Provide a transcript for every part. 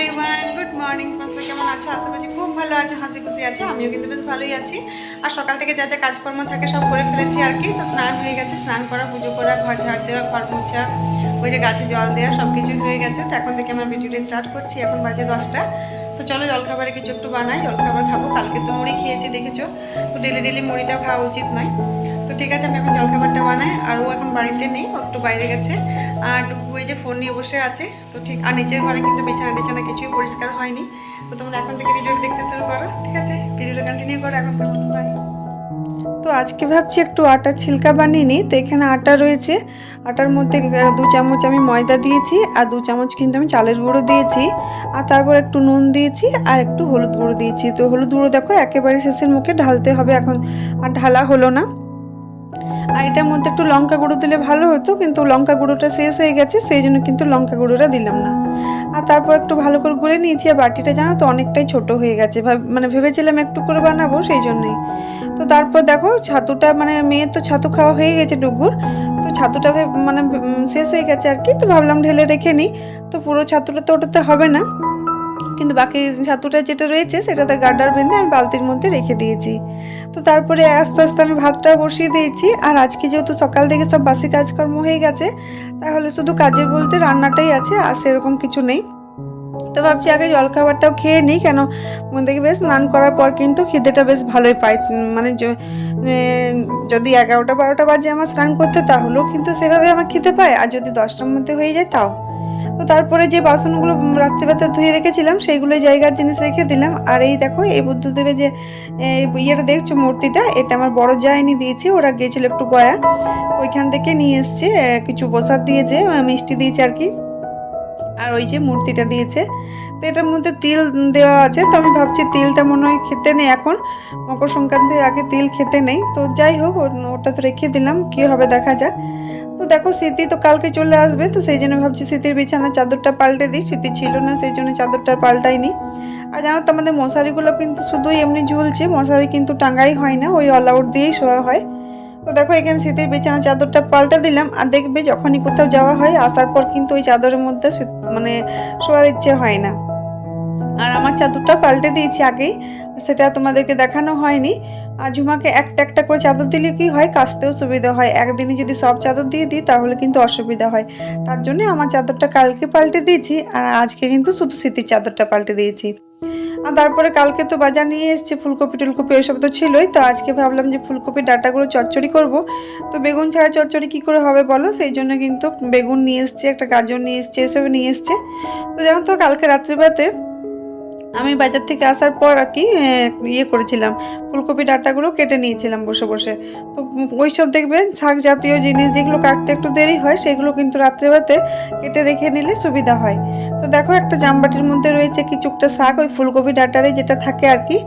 Everyone good morning তোমার কেমন আছো? আশা করছি খুব ভালো আছে, হাসি খুশি আছে। আমিও কিন্তু বেশ ভালোই আছি। আর সকাল থেকে যা যা কাজকর্ম থাকে সব করে ফেলেছি আর কি। তো স্নান হয়ে গেছে, স্নান করা, পুজো করা, ঘর ঝাড় দেওয়া, ঘর মোছা, ওই যে গাছে জল দেওয়া সব কিছুই হয়ে গেছে। তো এখন থেকে আমার ভিডিওটা স্টার্ট করছি। এখন বাজে দশটা। তো চলো, জলখাবারে কিছু একটু বানাই, জলখাবার খাব। কালকে তো মুড়ি খেয়েছি, দেখেছ? তো ডেলি ডেলি মুড়িটাও খাওয়া উচিত নয়। তো ঠিক আছে, আমি এখন জলখাবারটা বানাই। আর ও এখন বাড়িতে নেই একটু বাইরে গেছে। আর টুকু এই যে ফোন নিয়ে বসে আছে, তো ঠিক, আর নিচের ঘরে কিন্তু বিছানা টিছানা কিছুই পরিষ্কার হয়নি। তো তোমরা এখন থেকে ভিডিওটা দেখতে শুরু করো, ঠিক আছে? ভিডিওটা কন্টিনিউ করো, এখন পর্যন্ত তো আজকে ভাবছি একটু আটার ছিলকা বানিয়ে নিই, তো এখানে আটা রয়েছে। আটার মধ্যে দু চামচ আমি ময়দা দিয়েছি, আর দু চামচ কিন্তু আমি চালের গুঁড়ো দিয়েছি। আর তারপর একটু নুন দিয়েছি, আর একটু হলুদ গুঁড়ো দিয়েছি। তো হলুদ গুঁড়ো দেখো একেবারে শেষের মুখে ঢালতে হবে এখন, আর ঢালা হলো না। আর এটার মধ্যে একটু লঙ্কা গুঁড়ো দিলে ভালো হতো, কিন্তু লঙ্কা গুঁড়োটা শেষ হয়ে গেছে, সেই জন্য কিন্তু লঙ্কা গুঁড়োটা দিলাম না। আর তারপর একটু ভালো করে গুলে নিয়েছি, আর বাটিটা জানো তো অনেকটাই ছোট হয়ে গেছে মানে ভেবেছিলাম একটু করে বানাবো সেই জন্যই। তো তারপর দেখো, ছাতুটা মানে মেয়ের তো ছাতু খাওয়া হয়ে গেছে ডুগুর তো ছাতুটা মানে শেষ হয়ে গেছে আর কি, তো ভাবলাম ঢেলে রেখে নিই, তো পুরো ছাতুটা তো ওটাতে হবে না। কিন্তু বাকি ছাতুটা যেটা রয়েছে সেটাতে গার্ডার বেঁধে আমি বালতির মধ্যে রেখে দিয়েছি। তো তারপরে আস্তে আস্তে আমি ভাতটা বসিয়ে দিয়েছি। আর আজকে যেহেতু সকাল থেকে সব বাসি কাজকর্ম হয়ে গেছে, তাহলে শুধু কাজে বলতে রান্নাটাই আছে, আর সেরকম কিছু নেই। তো ভাবছি আগে জলখাবারটাও খেয়ে নিই, কেন মন থেকে বেশ স্নান করার পর কিন্তু খিদেটা বেশ ভালোই পাই। মানে যদি এগারোটা বারোটা বাজে আমার স্নান করতে, তাহলেও কিন্তু সেভাবে আমার খেতে পায়। আর যদি দশটার মধ্যে হয়ে যায়, তাও। তো তারপরে যে বাসনগুলো রাত্রিবেলা ধুয়ে রেখেছিলাম, সেইগুলো জায়গার জিনিস রেখে দিলাম। আর এই দেখো, এই বুদ্ধদেবের যে ইয়েটা দেখছ মূর্তিটা, এটা আমার বড় জায়নি দিয়েছে, ওরা গিয়েছিল একটু গয়া। ওইখান থেকে নিয়ে এসছে কিছু প্রসাদ দিয়েছে মিষ্টি দিয়েছে আর কি। আর ওই যে মূর্তিটা দিয়েছে। তো এটার মধ্যে তিল দেওয়া আছে, তো আমি ভাবছি তিলটা মনে হয় খেতে নেই এখন। মকর সংক্রান্তির আগে তিল খেতে নেই। তো যাই হোক ওটা তো রেখে দিলাম, কি হবে দেখা যাক। তো দেখো স্মৃতি তো কালকে চলে আসবে, তো সেই জন্য ভাবছি স্মৃতির বিছানা চাদরটা পাল্টে দিই। স্মৃতি ছিল না, সেই জন্য চাদরটা পাল্টাইনি। আর জানো তো আমাদের মশারিগুলো কিন্তু শুধুই এমনি ঝুলছে, মশারি কিন্তু টাঙ্গাই হয় না, ওই অল আউট দিয়েই শোয়া হয়। তো দেখো এখানে শীতের বিছানা চাদরটা পাল্টে দিলাম, আর দেখবে যখনই কোথাও যাওয়া হয়, আসার পর কিন্তু ওই চাদরের মধ্যে মানে শোয়ার ইচ্ছে হয় না। আর আমার চাদরটা পাল্টে দিয়েছি আগেই সেটা তোমাদেরকে দেখানো হয়নি। আর ঝুমাকে একটা একটা করে চাদর দিলে কি হয়? কাচতেও সুবিধা হয়। একদিনে যদি সব চাদর দিয়ে দিই, তাহলে কিন্তু অসুবিধা হয়। তার জন্য আমার চাদরটা কালকে পাল্টে দিয়েছি, আর আজকে কিন্তু শুধু শীতের চাদরটা পাল্টে দিয়েছি। আর তারপরে কালকে তো বাজার নিয়ে এসেছি, ফুলকপি টুলকপি ওইসব তো ছিলই। তো আজকে ভাবলাম যে ফুলকপির ডাটাগুলো চচ্চড়ি করব। তো বেগুন ছাড়া চচ্চড়ি কী করে হবে বলো? সেই জন্য কিন্তু বেগুন নিয়ে এসছে, একটা গাজর নিয়ে এসছে এসব নিয়ে এসছে। তো যেমন তো, কালকে রাত্রিবেলাতে আমি বাজার থেকে আসার পর আর কি ইয়ে করেছিলাম, ফুলকপি ডাটাগুলো কেটে নিয়েছিলাম বসে বসে। তো ওই সব দেখবেন, শাক জাতীয় জিনিস যেগুলো কাটতে একটু দেরি হয়, সেগুলো কিন্তু রাত্রেবেলাতে কেটে রেখে নিলে সুবিধা হয়। তো দেখো একটা জামবাটির মধ্যে রয়েছে কিছুটা শাক, ওই ফুলকপি ডাটারে যেটা থাকে আর কি।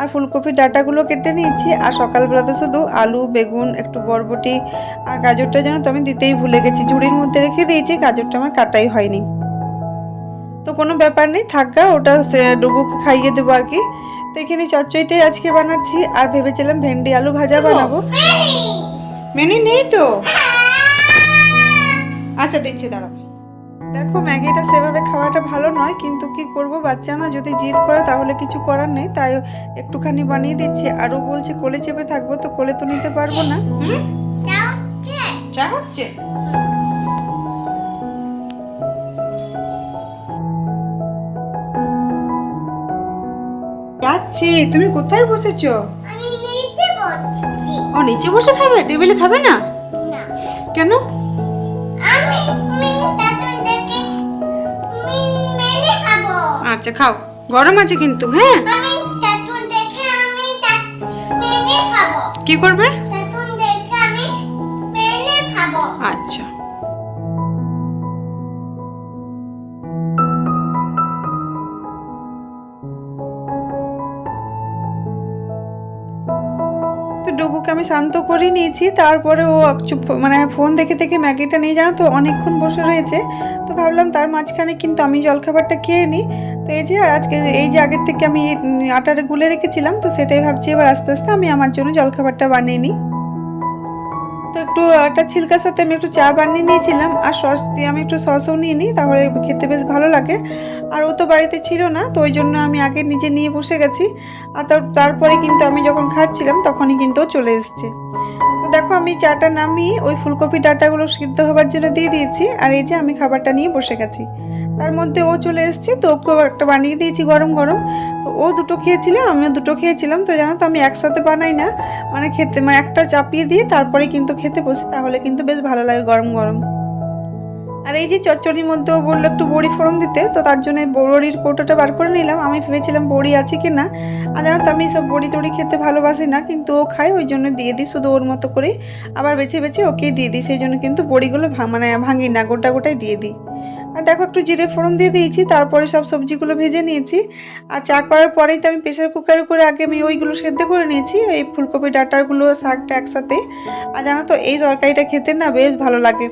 আর ফুলকপির ডাটাগুলো কেটে নিয়েছি, আর সকালবেলাতে শুধু আলু, বেগুন, একটু বরবটি আর গাজরটা যেন তো আমি দিতেই ভুলে গেছি, ঝুড়ির মধ্যে রেখে দিয়েছি, গাজরটা আমার কাটাই হয়নি। তো কোনো ব্যাপার নেই থাকা ওটা ডুবুকে খাইয়ে দেবো আর কি। তো এখানে চচ্চড়িটাই আজকে বানাচ্ছি আর ভেবেছিলাম ভেন্ডি আলু ভাজা বানাবো। মেনি নেই তো? আচ্ছা দিচ্ছি দাঁড়াও। দেখো ম্যাগিটা সেভাবে খাওয়াটা ভালো নয় কিন্তু কি করব বাচ্চা না যদি জিদ করে তাহলে কিছু করার নেই তাই একটুখানি বানিয়ে দিচ্ছি। আরও বলছে কোলে চেপে থাকব তো কোলে তো নিতে পারব না হুম? চা হচ্ছে। যাচ্ছি। তুমি কোথায় বসেছো? আমি নিচে বসছি। ও নিচে বসে খাবে? টেবিলে খাবে না? কেন? আমি আচ্ছা খাও। গরম আছে কিন্তু হ্যাঁ? কি করবে? শান্ত করে নিয়েছি, তারপরে ও চুপ মানে ফোন দেখে দেখে ম্যাগিটা নিয়ে জানো তো, অনেকক্ষণ বসে রয়েছে। তো ভাবলাম তার মাঝখানে কিন্তু আমি জলখাবারটা খেয়ে নিই। তো এই যে আজকে, এই যে আগের থেকে আমি আটাটা গুলে রেখেছিলাম, তো সেটাই ভাবছি এবার আস্তে আস্তে আমি আমার জন্য জলখাবারটা বানিয়ে নিই। তো একটু একটা ছিলকার সাথে আমি একটু চা বানিয়ে নিয়েছিলাম, আর সস দিয়ে আমি একটু সসও নিয়ে নিই, তাহলে খেতে বেশ ভালো লাগে। আর ও তো বাড়িতে ছিল না, তো ওই জন্য আমি আগে নিজে নিয়ে বসে গেছি। আর তার- তারপরে কিন্তু আমি যখন খাচ্ছিলাম, তখনই কিন্তু চলে এসছে। দেখো, আমি চাটা নামিয়ে ওই ফুলকপি ডাটাগুলো সিদ্ধ হবার জন্য দিয়ে দিয়েছি, আর এই যে আমি খাবারটা নিয়ে বসে গেছি। তার মধ্যে ও চলে এসছে, তো ওকেও একটা বানিয়ে দিয়েছি গরম গরম। তো ও দুটো খেয়েছিল, আমিও দুটো খেয়েছিলাম, তো জানো তো আমি একসাথে বানাই না। মানে খেতে মানে একটা চাপিয়ে দিয়ে তারপরে কিন্তু খেতে বসি, তাহলে কিন্তু বেশ ভালো লাগে গরম গরম। আর এই যে চচ্চড়ির মধ্যেও বলল একটু বড়ি ফোড়ন দিতে, তো তার জন্য বড়ির কৌটোটা বার করে নিলাম। আমি ভেবেছিলাম বড়ি আছে কি না আর জানো তো, আমি সব বড়ি তড়ি খেতে ভালোবাসি না, কিন্তু ও খায়, ওই জন্য দিয়ে দিই শুধু ওর মতো করে আবার বেছে বেছে ওকেই দিয়ে দিই, সেই জন্য কিন্তু বড়িগুলো মানে ভাঙি না, গোটা গোটাই দিয়ে দিই। আর দেখো একটু জিরে ফোড়ন দিয়ে দিয়েছি, তারপরে সব সবজিগুলো ভেজে নিয়েছি। আর চা করার পরেই তো আমি প্রেশার কুকারে করে আগে আমি ওইগুলো সেদ্ধ করে নিয়েছি, এই ফুলকপি ডাটাগুলো, শাকটা একসাথে। আর জানো তো, এই তরকারিটা খেতে না বেশ ভালো লাগে।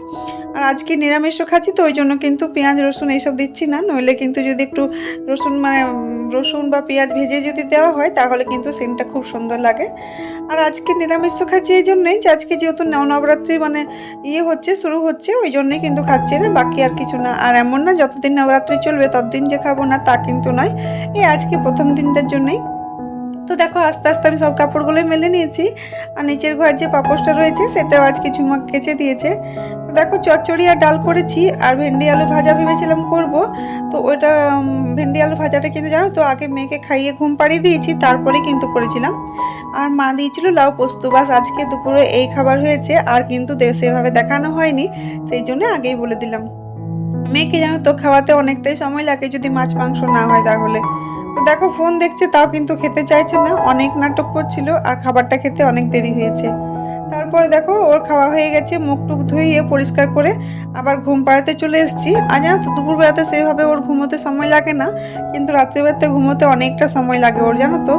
আর আজকে নিরামিষও খাচ্ছি তো, ওই জন্য কিন্তু পেঁয়াজ, রসুন এইসব দিচ্ছি না, নইলে কিন্তু যদি একটু রসুন মানে রসুন বা পেঁয়াজ ভেজে যদি দেওয়া হয়, তাহলে কিন্তু সেন্টটা খুব সুন্দর লাগে। আর আজকে নিরামিষও খাচ্ছি এই জন্যই যে আজকে যেহেতু নব- নবরাত্রি মানে ইয়ে হচ্ছে, শুরু হচ্ছে, ওই জন্যই কিন্তু খাচ্ছি না, বাকি আর কিছু না। আর এমন না যতদিন নবরাত্রি চলবে ততদিন যে খাব না, তা কিন্তু নয়। এই আজকে প্রথম দিনটার জন্যই। তো দেখো, আস্তে আস্তে আমি সব কাপড়গুলোই মেলে নিয়েছি। আর নিচের ঘর যে পাপোশটা রয়েছে, সেটাও আজকে ঝুমক কেচে দিয়েছে। তো দেখো, চচ্চড়ি আর ডাল করেছি, আর ভেন্ডি আলু ভাজা ভেবেছিলাম করব। তো ওইটা ভেন্ডি আলু ভাজাটা কিন্তু জানো তো, আগে মেয়েকে খাইয়ে ঘুম পাড়িয়ে দিয়েছি তারপরে কিন্তু করেছিলাম। আর মা দিয়েছিল লাউ পোস্ত। বাস আজকে দুপুরে এই খাবার হয়েছে, আর কিন্তু সেভাবে দেখানো হয়নি। সেই জন্য আগেই বলে দিলাম। মেয়েকে জানো তো খাওয়াতে অনেকটাই সময় লাগে যদি মাছ, মাংস না হয় তাহলে। তো দেখো, ফোন দেখছে, তাও কিন্তু খেতে চাইছে না। অনেক নাটক করছিল আর খাবারটা খেতে অনেক দেরি হয়েছে। তারপরে দেখো, ওর খাওয়া হয়ে গেছে, মুখ টুক ধুইয়ে পরিষ্কার করে আবার ঘুম পাড়াতে চলে এসেছি। আর জানো তো, দুপুরবেলাতে সেভাবে ওর ঘুমোতে সময় লাগে না, কিন্তু রাত্রিবেলাতে ঘুমোতে অনেকটা সময় লাগে ওর, জানো তো।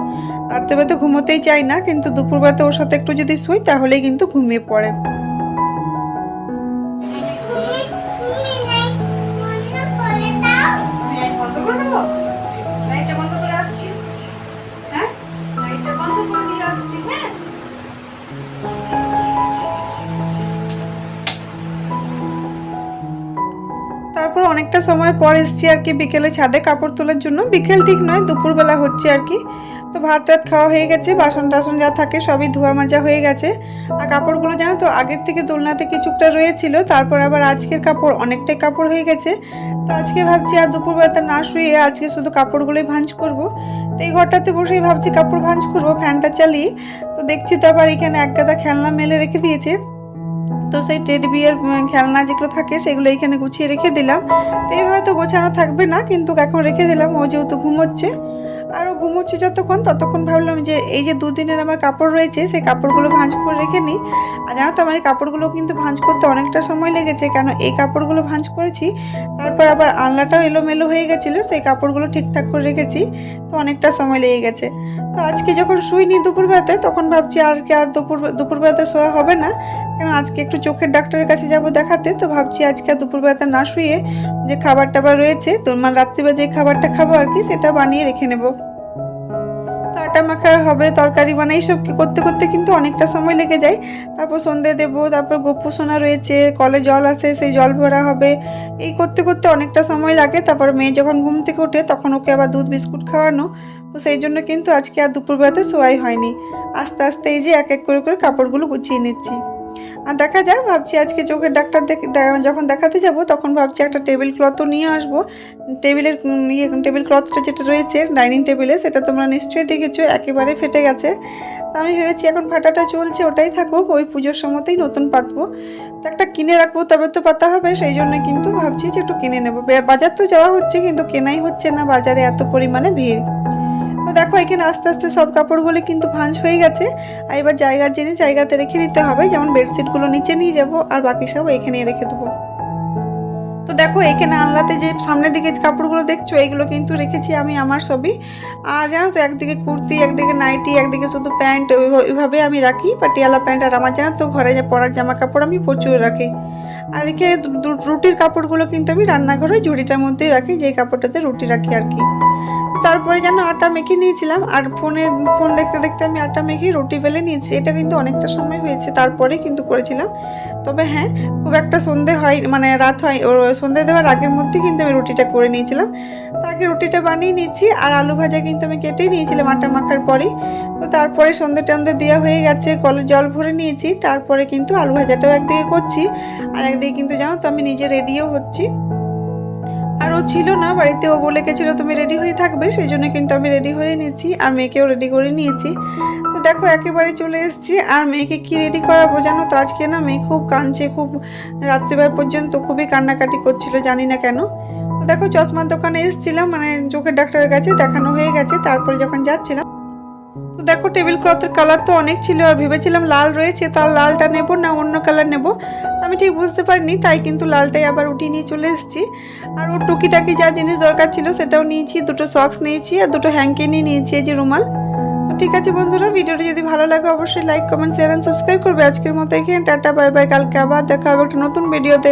রাত্রিবেলাতে ঘুমোতেই চাই না, কিন্তু দুপুরবেলাতে ওর সাথে একটু যদি শুই, তাহলেই কিন্তু ঘুমিয়ে পড়ে। করে দেবো? লাইটটা বন্ধ করে আসছি। হ্যাঁ? লাইটটা বন্ধ করে দিয়ে আসছি হ্যাঁ? তারপর অনেকটা সময় পর এসছি আর কি বিকেলে ছাদে কাপড় তোলার জন্য। বিকেল ঠিক নয়, দুপুরবেলা হচ্ছে আর কি। তো ভাত টাত খাওয়া হয়ে গেছে বাসন টাসন যা থাকে সবই ধোয়া মাজা হয়ে গেছে। আর কাপড়গুলো জানো তো, আগের থেকে দোলনাতে কিছুটা রয়েছিল, তারপর আবার আজকের কাপড় অনেকটাই কাপড় হয়ে গেছে। তো আজকে ভাবছি আর দুপুরবেলাতে না শুয়ে আজকে শুধু কাপড়গুলোই ভাঁজ করব। তো এই ঘরটাতে বসেই ভাবছি কাপড় ভাঁজ করব, ফ্যানটা চালিয়ে। তো দেখছি তো আবার এখানে এক গাদা খেলনা মেলে রেখে দিয়েছে। তো সেই টেডি বিয়ের খেলনা যেগুলো থাকে সেগুলো এখানে গুছিয়ে রেখে দিলাম। তো এইভাবে তো গোছানো থাকবে না, কিন্তু এখন রেখে দিলাম, ও যেহেতু ঘুমোচ্ছে। আর ও ঘুমোচ্ছে যতক্ষণ, ততক্ষণ ভাবলাম যে এই যে দুদিনের আমার কাপড় রয়েছে, সেই কাপড়গুলো ভাঁজ করে রেখে নিই। আর জানো তো, আমার এই কাপড়গুলো কিন্তু ভাঁজ করতে অনেকটা সময় লেগেছে, কেন এই কাপড়গুলো ভাঁজ করেছি, তারপর আবার আলনাটাও এলোমেলো হয়ে গেছিল, সেই কাপড়গুলো ঠিকঠাক করে রেখেছি, তো অনেকটা সময় লেগে গেছে। তো আজকে যখন শুইনি দুপুরবেলাতে, তখন ভাবছি আর কি আর দুপুর, দুপুরবেলাতে শোয়া হবে না, কেন আজকে একটু চোখের ডাক্তারের কাছে যাব দেখাতে, তো ভাবছি আজকে আর দুপুরবেলাতে না শুয়ে যে খাবার টাবার রয়েছে, তো মানে রাত্রিবেলা যে খাবারটা খাব আর কি, সেটা বানিয়ে রেখে নেব। আটা মাখা হবে, তরকারি মানে এইসব করতে করতে কিন্তু অনেকটা সময় লেগে যায়। তারপর সন্ধে দেব, তারপর গোপুসোনা রয়েছে, কলে জল আছে, সেই জল ভরা হবে। এই করতে করতে অনেকটা সময় লাগে, তারপর মেয়ে যখন ঘুম থেকে ওঠে, তখন ওকে আবার দুধ, বিস্কুট খাওয়ানো। তো সেই জন্য কিন্তু আজকে আর দুপুরবেলাতে শোয়াই হয়নি। আস্তে আস্তে এই যে এক এক করে করে কাপড়গুলো গুছিয়ে নিচ্ছি। আর দেখা যাক, ভাবছি আজকে চোখের ডাক্তার যখন দেখাতে যাব, তখন ভাবছি একটা টেবিল ক্লথও নিয়ে আসব। টেবিলের ইয়ে টেবিল ক্লথটা যেটা রয়েছে, ডাইনিং টেবিলে, সেটা তোমরা নিশ্চয়ই দেখেছ, একেবারে ফেটে গেছে। তা আমি ভেবেছি এখন ফাটাটা চলছে, ওটাই থাকুক, ওই পুজোর সময়তেই নতুন পাতবো। তো একটা কিনে রাখব, তবে তো পাতা হবে, সেই জন্য কিন্তু ভাবছি যে একটু কিনে নেব। বাজার তো যাওয়া হচ্ছে, কিন্তু কেনাই হচ্ছে না, বাজারে এত পরিমাণে ভিড়। তো দেখো, এখানে আস্তে আস্তে সব কাপড়গুলো কিন্তু ভাঁজ হয়ে গেছে। আর এবার জায়গার জিনিস জায়গাতে রেখে নিতে হবে। যেমন বেডশিটগুলো নিচে নিয়ে যাব আর বাকি সব এখানে রেখে দেবো। তো দেখো, এখানে আনলাতে যে সামনের দিকে কাপড়গুলো দেখছ এইগুলো কিন্তু রেখেছি আমি আমার সবই। আর জানো তো, একদিকে কুর্তি, একদিকে নাইটি, একদিকে শুধু প্যান্ট, ওইভাবে আমি রাখি। পাটিয়ালা প্যান্ট আর আমার জানো তো, ঘরে যে পরার জামা কাপড় আমি প্রচুর রাখি। আর একে রুটির কাপড়গুলো কিন্তু আমি রান্নাঘরে ঝুড়িটার মধ্যেই রাখি, যেই কাপড়টাতে রুটি রাখি আর কি। তারপরে যেন আটা মেখে নিয়েছিলাম, আর ফোনে, ফোন দেখতে দেখতে আমি আটা মেখে রুটি বেলে নিয়েছি। এটা কিন্তু অনেকটা সময় হয়েছে, তারপরে কিন্তু করেছিলাম। তবে হ্যাঁ খুব একটা সন্ধে হয় মানে রাত হয়, ও সন্ধে দেওয়ার আগের মধ্যে কিন্তু আমি রুটিটা করে নিয়েছিলাম। তাকে রুটিটা বানিয়ে নিচ্ছি আর আলু ভাজা কিন্তু আমি কেটেই নিয়েছিলাম আটা মাখার পরেই। তো তারপরে সন্ধে টন্ধে দেওয়া হয়ে গেছে, কলে জল ভরে নিয়েছি, তারপরে কিন্তু আলু ভাজাটাও একদিকে করছি। আর একদিকে কিন্তু জানো তো আমি নিজে রেডিও হচ্ছি। আর ও ছিল না বাড়িতে, ও বলে গেছিল, তুমি রেডি হয়ে থাকবে? সেই জন্য কিন্তু আমি রেডি হয়ে নিয়েছি আর মেয়েকেও রেডি করে নিয়েছি। তো দেখো, একেবারে চলে এসেছি। আর মেয়েকে কি রেডি করাবো জানো তো? আজকে না মেয়ে খুব কাঁদছে, খুব রাত্রিবেলা পর্যন্ত খুবই কান্নাকাটি করছিল, জানি না কেন। তো দেখো, চশমার দোকানে এসেছিলাম মানে চোখের ডাক্তারের কাছে দেখানো হয়ে গেছে। তারপরে যখন যাচ্ছিলাম দেখো টেবিল ক্লথের কালার তো অনেক ছিল আর ভেবেছিলাম লাল রয়েছে, তার লালটা নেব না অন্য কালার নেব। আমি ঠিক বুঝতে পারিনি, তাই কিন্তু লালটাই আবার উঠিয়ে নিয়ে চলে এসেছি। আর ওর টুকিটাকি যা জিনিস দরকার ছিল সেটাও নিয়েছি, দুটো সক্স নিয়েছি আর দুটো হ্যাঙ্কেনি নিয়েছি এই যে রুমাল। তো ঠিক আছে বন্ধুরা, ভিডিওটা যদি ভালো লাগে অবশ্যই like comment share and subscribe করবে। আজকের মতো এখানে, টাটা বাই বাই কালকে আবার দেখা হবে একটা নতুন ভিডিওতে